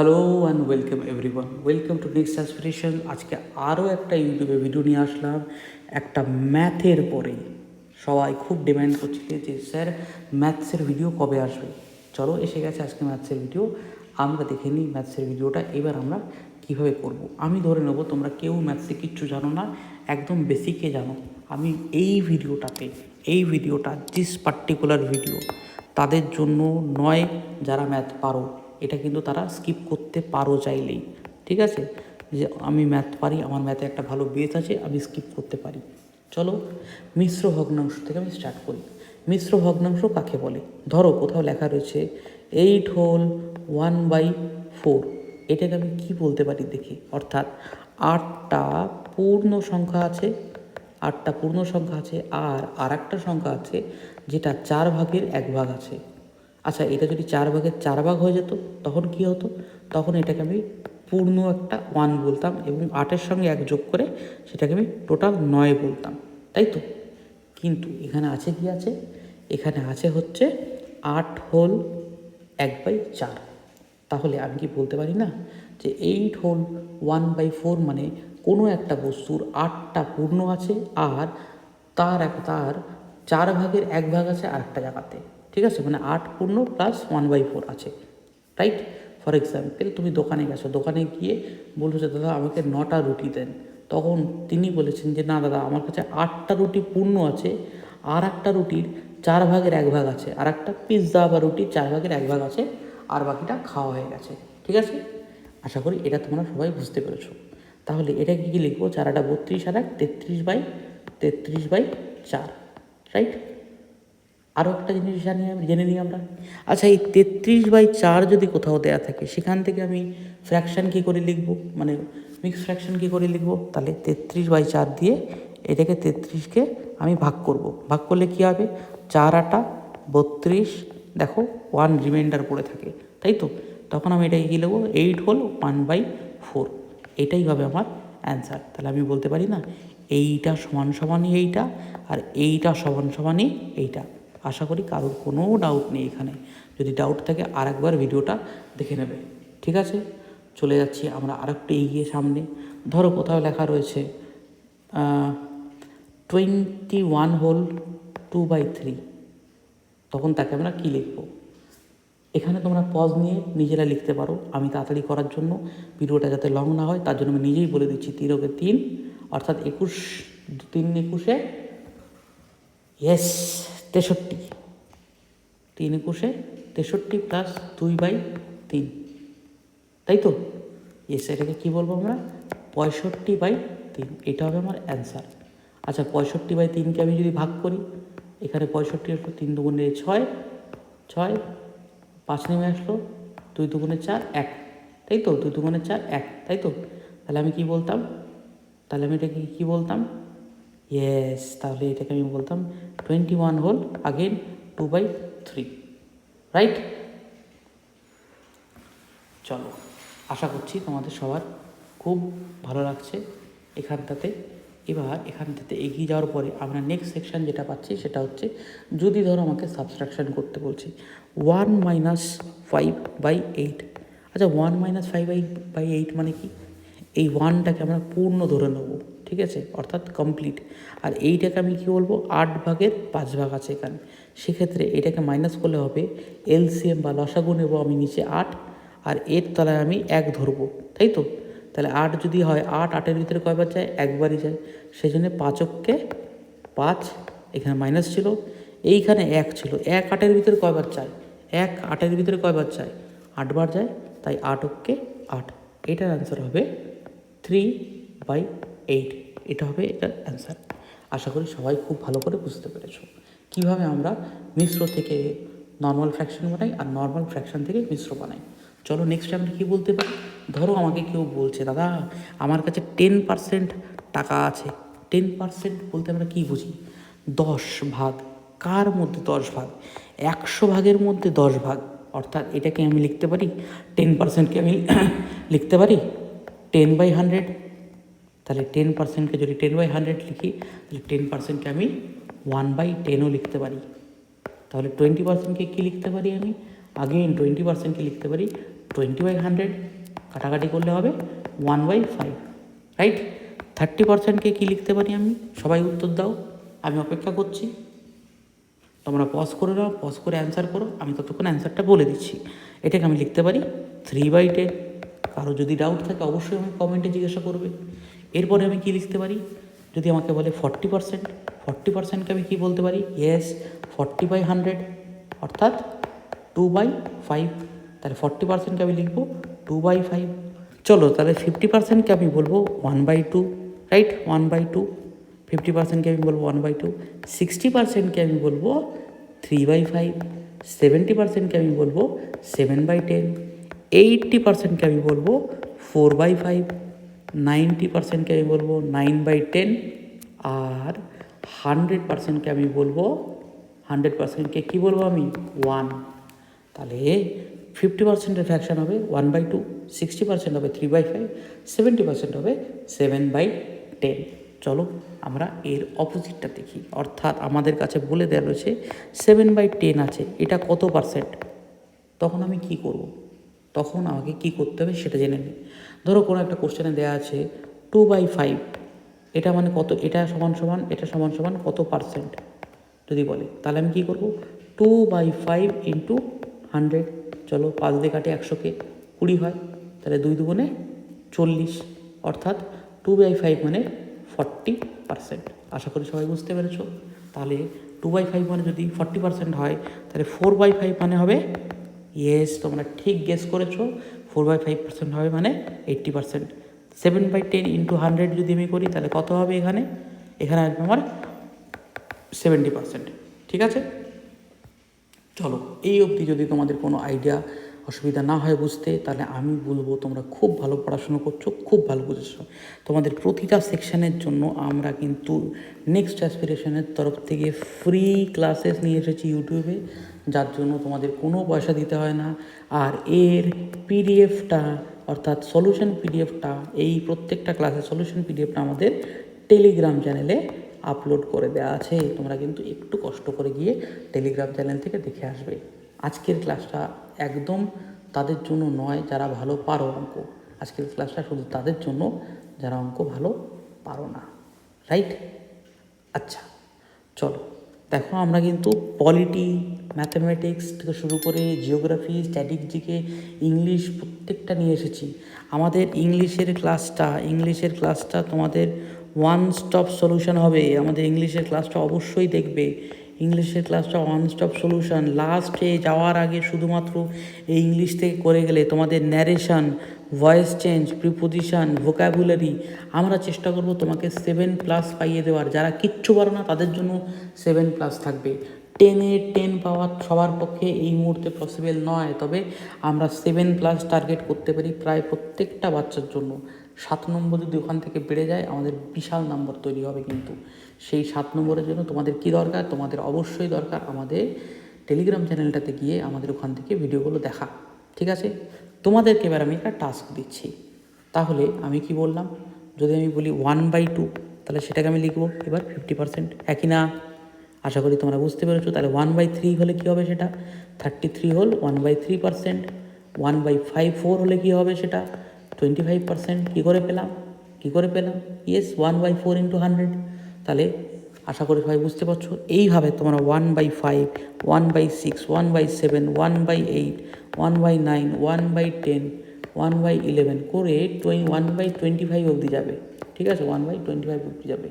Hello and welcome everyone welcome to next aspiration আজকে আরও একটা ইউটিউবে ভিডিও নিয়ে আসলাম। একটা ম্যাথের পরে। সবাই খুব ডিমান্ড করছিল যে স্যার ম্যাথসের ভিডিও কবে আসবে? চলো এসে গেছে আজকে ম্যাথসের ভিডিও আমরা দেখে নিই ম্যাথসের ভিডিওটা এবার আমরা কীভাবে করব? আমি ধরে নেব, তোমরা কেউ ম্যাথসে কিচ্ছু জানো না। একদম বেসিকে জানো। আমি এই ভিডিওটাতে এই ভিডিওটা দিস পার্টিকুলার ভিডিও তাদের জন্য নয় যারা ম্যাথ পারো। এটা কিন্তু তারা স্কিপ করতে পারো চাইলেই। ঠিক আছে? যে আমি ম্যাথ পারি, আমার ম্যাথে একটা ভালো বেস আছে, আমি স্কিপ করতে পারি। চলো, মিশ্র ভগ্নাংশ থেকে আমি স্টার্ট করি। মিশ্র ভগ্নাংশ কাকে বলে? ধরো, কোথাও লেখা রয়েছে eight whole one by four এটাকে আমি কি বলতে পারি দেখি? অর্থাৎ আটটা পূর্ণ সংখ্যা আছে, আটটা পূর্ণ সংখ্যা আছে, আর আর একটা সংখ্যা আছে, যেটা চার ভাগের এক ভাগ আছে। আচ্ছা এটা যদি চার ভাগের চার ভাগ হয়ে যেত, তখন কি হতো? তখন এটাকে আমি পূর্ণ একটা ওয়ান বলতাম এবং আটের সঙ্গে এক যোগ করে সেটাকে আমি টোটাল নয় বলতাম, তাই তো? কিন্তু এখানে আছে কি আছে? এখানে আছে হচ্ছে আট হোল এক বাই চার। তাহলে আমি কি বলতে পারি না যে eight whole one by four মানে কোনো একটা বস্তুর আটটা পূর্ণ আছে আর তার এক, তার চার ভাগের এক ভাগ আছে আরেকটা জায়গাতে? ঠিক আছে? মানে আট পূর্ণ প্লাস ওয়ান বাই ফোর আছে। রাইট ফর এক্সাম্পল তুমি দোকানে গেছো, দোকানে গিয়ে বলছো যে, দাদা, আমাকে নটা রুটি দেন। তখন তিনি বলেছেন যে, না, দাদা, আমার কাছে আটটা রুটি পূর্ণ আছে আর একটা রুটির চার ভাগের এক ভাগ আছে আর একটা পিৎজা বা রুটির চার ভাগের এক ভাগ আছে, আর বাকিটা খাওয়া হয়ে গেছে। ঠিক আছে? আশা করি এটা তোমরা সবাই বুঝতে পেরেছ। তাহলে এটা কি কি লিখব? চারাটা বত্রিশ আর এক, তেত্রিশ বাই তেত্রিশ বাই চার। রাইট আরও একটা জিনিস জানি আমি, জেনে নিই আমরা। আচ্ছা এই তেত্রিশ বাই চার যদি কোথাও দেয়া থাকে, সেখান থেকে আমি ফ্র্যাকশান কী করে লিখব? মানে মিক্স ফ্র্যাকশান কী করে লিখব? তাহলে তেত্রিশ বাই চার দিয়ে এটাকে তেত্রিশকে আমি ভাগ করব। ভাগ করলে কী হবে? চার আটা, বত্রিশ, দেখো ওয়ান রিমাইন্ডার পড়ে থাকে, তাই তো? তখন আমি এটাকে কী লিখব? এইট হল ওয়ান বাই ফোর এটাই হবে আমার অ্যান্সার তাহলে আমি বলতে পারি না, এইটা সমান সমানই এইটা, আর এইটা সমান সমানই এইটা। আশা করি কারোর কোনো ডাউট নেই এখানে। যদি ডাউট থাকে আরেকবার ভিডিওটা দেখে নেবে। ঠিক আছে? চলে যাচ্ছি আমরা আরেকটু এগিয়ে সামনে। ধরো কোথাও লেখা রয়েছে twenty one whole two by three তখন তাকে আমরা কী লিখব? এখানে তোমরা পজ নিয়ে নিজেরা লিখতে পারো আমি তাড়াতাড়ি করার জন্য। ভিডিওটা যাতে লং না হয়, তার জন্য আমি নিজেই বলে দিচ্ছি তিরকে তিন, অর্থাৎ একুশ, তিন একুশে ইয়েস তেষট্টি। তিন একুশে তেষট্টি প্লাস দুই বাই তিন। তাই তো? ইয়েস এটাকে কী বলব আমরা? পঁয়ষট্টি বাই তিন। এটা হবে আমার অ্যান্সার আচ্ছা পঁয়ষট্টি বাই তিনকে আমি যদি ভাগ করি, এখানে পঁয়ষট্টি আসলো তিন দুগুণে ছয় ছয় পাঁচ নেমে আসলো দুই দুগুণে চার, এক। তাই তো? দুই দুগুণে চার, এক। তাই তো? তাহলে আমি কি বলতাম? তাহলে আমি এটাকে কী বলতাম? ইয়েস তাহলে এটাকে আমি বলতাম twenty one whole again two by three right চলো, আশা করছি তোমাদের সবার খুব ভালো লাগছে এখানটাতে। এবার এখানটাতে এগিয়ে যাওয়ার পরে আমরা নেক্সট সেকশন যেটা পাচ্ছি সেটা হচ্ছে যদি ধরো আমাকে সাবস্ট্রাকশন করতে বলছি one minus five by eight আচ্ছা one minus five by by eight মানে কি? এই ওয়ানটাকে আমরা পূর্ণ ধরে নেব। ঠিক আছে? অর্থাৎ কমপ্লিট আর এইটাকে আমি কী বলব? আট ভাগের পাঁচ ভাগ আছে এখানে। সেক্ষেত্রে এটাকে মাইনাস করলে হবে এলসিএম বা লসাগু নেব আমি নিচে আট, আর এর তলায় আমি এক ধরবো। তাই তো? তাহলে আট যদি হয়, আট, আটের ভিতরে কয়বার যায়? একবারই যায়। সেই জন্য পাঁচককে পাঁচ, এখানে মাইনাস ছিল। এইখানে এক ছিল। এক আটের ভিতরে কয়বার চায় এক আটের ভিতরে কয়বার চায় আটবার যায়, তাই আটককে আট। এটার অ্যান্সার হবে থ্রি বাই এইট এটা হবে এটার অ্যান্সার আশা করি সবাই খুব ভালো করে বুঝতে পেরেছ। কীভাবে আমরা মিশ্র থেকে নর্মাল ফ্র্যাকশন বানাই আর নর্মাল ফ্র্যাকশন থেকে মিশ্র বানাই? চলো নেক্সট আমরা কী বলতে পারি? ধরো আমাকে কেউ বলছে, দাদা, আমার কাছে টেন পার্সেন্ট টাকা আছে। টেন পার্সেন্ট বলতে আমরা কী বুঝি? দশ ভাগ। কার মধ্যে দশ ভাগ? একশো ভাগের মধ্যে দশ ভাগ। অর্থাৎ এটাকে আমি লিখতে পারি? টেন পার্সেন্টকে আমি লিখতে পারি? টেন বাই হান্ড্রেড তাহলে টেন পার্সেন্টকে যদি টেন বাই হান্ড্রেড লিখি, তাহলে টেন পার্সেন্টকে আমি ওয়ান বাই টেনও লিখতে পারি। তাহলে টোয়েন্টি পার্সেন্টকে কী লিখতে পারি আমি? আগেন টোয়েন্টি পার্সেন্টকে লিখতে পারি টোয়েন্টি বাই হান্ড্রেড কাটাকাটি করলে হবে one by five right thirty পার্সেন্টকে কী লিখতে পারি আমি? সবাই উত্তর দাও, আমি অপেক্ষা করছি। তোমরা পজ করে নাও পজ করে অ্যান্সার করো, আমি ততক্ষণ অ্যান্সারটা বলে দিচ্ছি। এটাকে আমি লিখতে পারি থ্রি বাই টেন কারও যদি ডাউট থাকে, অবশ্যই আমি কমেন্টে জিজ্ঞাসা করবে। এরপরে আমি কি লিখতে পারি? যদি আমাকে বলে ফর্টি পার্সেন্ট ফর্টি পার্সেন্টকে আমি কী বলতে পারি? ইয়েস ফর্টি বাই হান্ড্রেড অর্থাৎ টু বাই ফাইভ তাহলে ফর্টি পার্সেন্টকে আমি লিখব? টু বাই ফাইভ চলো, তাহলে ফিফটি পার্সেন্টকে আমি বলব? One by two right one by two fifty পার্সেন্টকে আমি বলব? ওয়ান বাই টু সিক্সটি পার্সেন্টকে আমি বলব? থ্রি বাই ফাইভ সেভেন্টি পার্সেন্টকে আমি বলব? সেভেন বাই টেন এইটটি পার্সেন্টকে আমি বলব? ফোর বাই ফাইভ নাইনটি পার্সেন্টকে আমি বলব, নাইন বাই টেন, আর হান্ড্রেড পার্সেন্টকে আমি বলব, হান্ড্রেড পার্সেন্টকে কী বলব আমি? ওয়ান। তাহলে ফিফটি পার্সেন্টের ফ্র্যাকশন হবে one by two, sixty percent হবে three by five, seventy percent হবে সেভেন বাই টেন। চলো আমরা এর অপোজিটটা দেখি। অর্থাৎ আমাদের কাছে বলে দেওয়া রয়েছে সেভেন বাই টেন আছে, এটা কত পার্সেন্ট তখন আমি কি করব। তখন আমাকে কি করতে হবে সেটা জেনে নিই ধরো কোনো একটা কোশ্চেনে দেওয়া আছে টু বাই ফাইভ এটা মানে কত, এটা সমান সমান, এটা সমান সমান কত পার্সেন্ট যদি বলে, তাহলে আমি কী করব? Two by five into hundred চলো পাঁচ দিয়ে কাটে একশোকে কুড়ি হয়, তাহলে দুই দুগুণে চল্লিশ, অর্থাৎ টু বাই ফাইভ মানে ফর্টি পার্সেন্ট আশা করি সবাই বুঝতে পেরেছ। তাহলে টু বাই ফাইভ মানে যদি ফর্টি পার্সেন্ট হয়, তাহলে ফোর বাই ফাইভ মানে হবে ইয়েস তোমরা ঠিক গেস করেছ। ফোর বাই ফাইভ পার্সেন্ট হবে মানে eighty percent seven by ten into hundred যদি আমি করি, তাহলে কত হবে এখানে? এখানে আসবে আমার সেভেন্টি পার্সেন্ট ঠিক আছে? চলো, এই অবধি যদি তোমাদের কোনো আইডিয়া অসুবিধা না হয় বুঝতে, তাহলে আমি বলব তোমরা খুব ভালো পড়াশোনা করছ, খুব ভালো বুঝেছ। তোমাদের প্রতিটা সেকশনের জন্য আমরা কিন্তু নেক্সট অ্যাসপিরেশনের তরফ থেকে ফ্রি ক্লাসেস নিয়ে এসেছি ইউটিউবে যার জন্য তোমাদের কোনো পয়সা দিতে হয় না। আর এর পিডিএফটা অর্থাৎ সলিউশন পিডিএফটা এই প্রত্যেকটা ক্লাসের সলিউশন পিডিএফটা আমাদের টেলিগ্রাম চ্যানেলে আপলোড করে দেওয়া আছে। তোমরা কিন্তু একটু কষ্ট করে গিয়ে টেলিগ্রাম চ্যানেল থেকে দেখে আসবে। আজকের ক্লাসটা একদম তাদের জন্য নয় যারা ভালো পারো অঙ্ক। আজকের ক্লাসটা শুধু তাদের জন্য, যারা অঙ্ক ভালো পারো না। রাইট আচ্ছা চলো। দেখো, আমরা কিন্তু পলিটি ম্যাথামেটিক্স থেকে শুরু করে জিওগ্রাফি স্ট্যাটিক জিকে ইংলিশ প্রত্যেকটা নিয়ে এসেছি। আমাদের ইংলিশের ক্লাসটা ইংলিশের ক্লাসটা তোমাদের ওয়ান স্টপ সলিউশন হবে। আমাদের ইংলিশের ক্লাসটা অবশ্যই দেখবে। ইংলিশের ক্লাসটা ওয়ান স্টপ সলিউশন লাস্টে যাওয়ার আগে শুধুমাত্র এই ইংলিশ থেকে করে গেলে তোমাদের narration voice change preposition vocabulary আমরা চেষ্টা করব তোমাকে সেভেন প্লাস পাইয়ে দেওয়ার। যারা কিচ্ছু পারো না, তাদের জন্য সেভেন প্লাস থাকবে। টেনে টেন পাওয়ার সবার পক্ষে এই মুহূর্তে পসিবল নয়, তবে আমরা সেভেন প্লাস টার্গেট করতে পারি প্রায় প্রত্যেকটা বাচ্চার জন্য। সাত নম্বর যদি ওখান থেকে বেড়ে যায়, আমাদের বিশাল নম্বর তৈরি হবে কিন্তু। সেই সাত নম্বরের জন্য তোমাদের কি দরকার? তোমাদের অবশ্যই দরকার আমাদের টেলিগ্রাম চ্যানেলটাতে গিয়ে আমাদের ওখান থেকে ভিডিওগুলো দেখা, ঠিক আছে? তোমাদেরকে এবার আমি একটা টাস্ক দিচ্ছি। তাহলে আমি কি বললাম? যদি আমি বলি ওয়ান বাই টু তাহলে সেটাকে আমি লিখব। এবার ফিফটি পার্সেন্ট একই না? আশা করি তোমরা বুঝতে পেরেছ। তাহলে ওয়ান বাই থ্রি হলে কী হবে সেটা? থার্টি থ্রি হল one by three percent one by five four হলে কী হবে সেটা? টোয়েন্টি ফাইভ পার্সেন্ট কী করে পেলাম কী করে পেলাম yes one by four into hundred তাহলে আশা করি সবাই বুঝতে পারছ এইভাবে তোমরা one by five one by six one by seven one by eight one by nine one by ten one by eleven করে twenty one by twenty five অবধি যাবে ঠিক আছে ওয়ান বাই টোয়েন্টি ফাইভ অবধি যাবে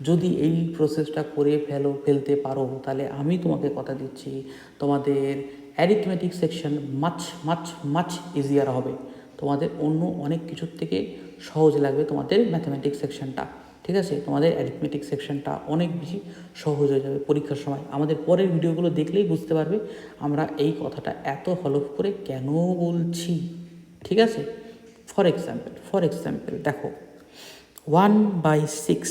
যদি এই প্রসেসটা করে ফেলো ফেলতে পারো তাহলে আমি তোমাকে কথা দিচ্ছি তোমাদের arithmetic section much much much easier হবে তোমাদের অন্য অনেক কিছুর থেকে সহজ লাগবে তোমাদের ম্যাথামেটিক্স সেকশনটা ঠিক আছে? তোমাদের অ্যারিথমেটিক সেকশনটা অনেক বেশি সহজ হয়ে যাবে পরীক্ষার সময়। আমাদের পরের ভিডিওগুলো দেখলেই বুঝতে পারবে আমরা এই কথাটা এত হলফ করে কেন বলছি? ঠিক আছে? ফর এক্সাম্পল ফর এক্সাম্পল দেখো one by six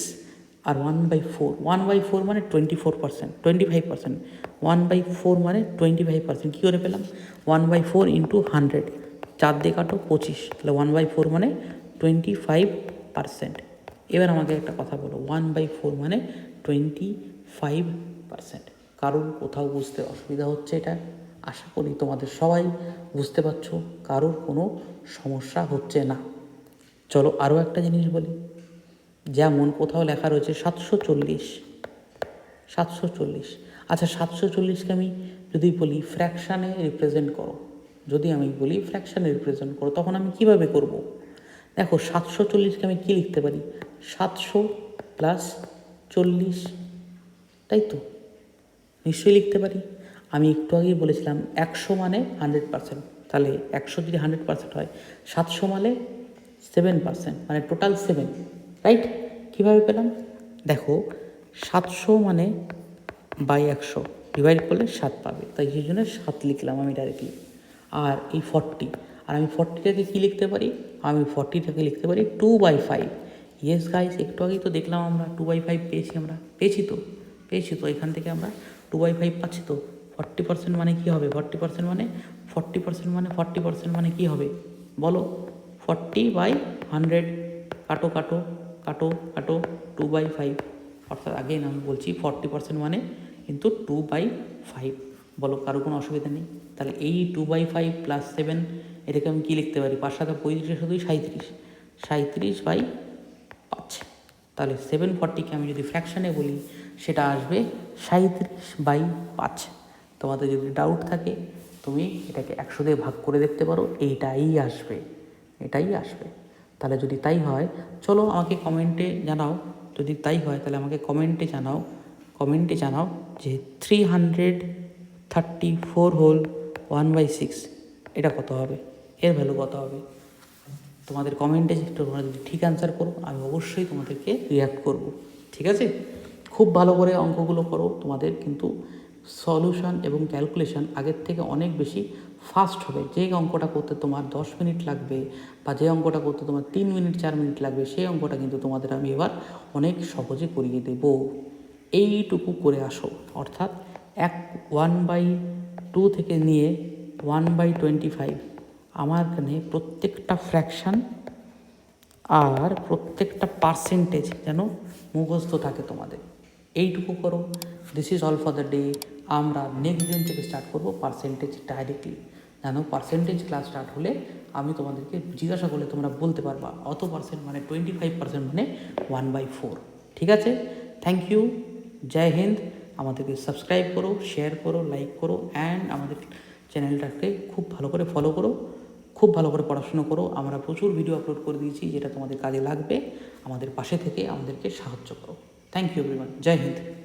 R one by four one by four মানে twenty four percent twenty five percent one by four মানে টোয়েন্টি ফাইভ পার্সেন্ট কী করে পেলাম? One by four into hundred চার দিয়ে কাটো পঁচিশ, তাহলে ওয়ান বাই ফোর মানে টোয়েন্টি ফাইভ পার্সেন্ট এবার আমাকে একটা কথা বলো ওয়ান বাই ফোর মানে টোয়েন্টি ফাইভ পার্সেন্ট কারণ কোথাও বুঝতে অসুবিধা হচ্ছে এটা? আশা করি তোমাদের সবাই বুঝতে পারছ, কারোর কোনো সমস্যা হচ্ছে না। চলো আরও একটা জিনিস বলি। যেমন কোথাও লেখা রয়েছে সাতশো চল্লিশ সাতশো চল্লিশ। আচ্ছা সাতশো চল্লিশকে আমি যদি বলি ফ্র্যাকশানে রিপ্রেজেন্ট করো। যদি আমি বলি ফ্র্যাকশানে রিপ্রেজেন্ট করো, তখন আমি কীভাবে করব? দেখো, সাতশো চল্লিশকে আমি কী লিখতে পারি? সাতশো প্লাস চল্লিশ, তাই তো? নিশ্চয়ই লিখতে পারি। আমি একটু আগেই বলেছিলাম, একশো মানে হান্ড্রেড পার্সেন্ট তাহলে একশো যদি হান্ড্রেড পার্সেন্ট হয়, সাতশো মানে সেভেন পার্সেন্ট মানে টোটাল সেভেন রাইট কীভাবে পেলাম? দেখো, সাতশো মানে বাই একশো ডিভাইড করলে সাত পাবে। তাই সেই জন্য সাত লিখলাম আমি ডাইরেক্টলি আর এই ফর্টি আর আমি ফর্টিটাকে কী লিখতে পারি? আমি ফর্টিটাকে লিখতে পারি two by five yes guys একটু আগেই তো দেখলাম আমরা টু বাই ফাইভ পেয়েছি আমরা। পেয়েছি তো? পেয়েছি তো? এখান থেকে আমরা টু বাই ফাইভ পাচ্ছি তো? ফর্টি পার্সেন্ট মানে কী হবে? ফর্টি পার্সেন্ট মানে ফর্টি পার্সেন্ট মানে ফর্টি পার্সেন্ট মানে কী হবে? বলো। ফর্টি বাই হান্ড্রেড কাটো কাটো কাটো কাটো টু বাই ফাইভ অর্থাৎ আগেই আমি বলছি ফর্টি পার্সেন্ট মানে কিন্তু টু বাই ফাইভ বলো, কারও কোনো অসুবিধা নেই? তাহলে এই two by five plus seven এটাকে আমি কী লিখতে পারি? পাঁচ সাথে পঁয়ত্রিশ শুধুই সাঁত্রিশ সাঁত্রিশ বাই পাঁচ। তাহলে সেভেন ফর্টিকে আমি যদি ফ্র্যাকশানে বলি, সেটা আসবে সাঁত্রিশ বাই পাঁচ। তোমাদের যদি ডাউট থাকে, তুমি এটাকে একশো দিয়ে ভাগ করে দেখতে পারো, এইটাই আসবে। এটাই আসবে। তাহলে যদি তাই হয়, চলো আমাকে কমেন্টে জানাও। যদি তাই হয়, তাহলে আমাকে কমেন্টে জানাও। কমেন্টে জানাও যে three hundred thirty four whole one by six এটা কত হবে? এর ভ্যালু কত হবে? তোমাদের কমেন্টে তোমরা যদি ঠিক অ্যান্সার করো, আমি অবশ্যই তোমাদেরকে রিয়াক্ট করব। ঠিক আছে? খুব ভালো করে অঙ্কগুলো করো, তোমাদের কিন্তু সলিউশন এবং ক্যালকুলেশন আগের থেকে অনেক বেশি ফাস্ট হবে। যে অঙ্কটা করতে তোমার দশ মিনিট লাগবে বা যে অঙ্কটা করতে তোমার তিন মিনিট চার মিনিট লাগবে, সেই অঙ্কটা কিন্তু তোমাদের আমি এবার অনেক সহজে করিয়ে দেব। এইটুকু করে আসো, অর্থাৎ এক ওয়ান বাই টু থেকে নিয়ে ওয়ান বাই টোয়েন্টি ফাইভ আমার এখানে প্রত্যেকটা ফ্র্যাকশান আর প্রত্যেকটা পার্সেন্টেজ যেন মুখস্থ থাকে তোমাদের। এইটুকু করো। This is all for the day আমরা নেক্সট দিন থেকে স্টার্ট করব পার্সেন্টেজ ডাইরেক্টলি জানো পার্সেন্টেজ ক্লাস স্টার্ট হলে আমি তোমাদেরকে জিজ্ঞাসা করলে তোমরা বলতে পারবা অত পার্সেন্ট মানে টোয়েন্টি ফাইভ পার্সেন্ট মানে ওয়ান বাই ফোর ঠিক আছে? থ্যাংক ইউ জয় হিন্দ। আমাদেরকে সাবস্ক্রাইব করো শেয়ার করো লাইক করো অ্যান্ড আমাদের চ্যানেলটাকে খুব ভালো করে ফলো করো, খুব ভালো করে পড়াশুনো করো। আমরা প্রচুর ভিডিও আপলোড করে দিয়েছি, যেটা তোমাদের কাজে লাগবে। আমাদের পাশে থেকে আমাদেরকে সাহায্য করো। থ্যাংক ইউ এভরিওয়ান জয় হিন্দ।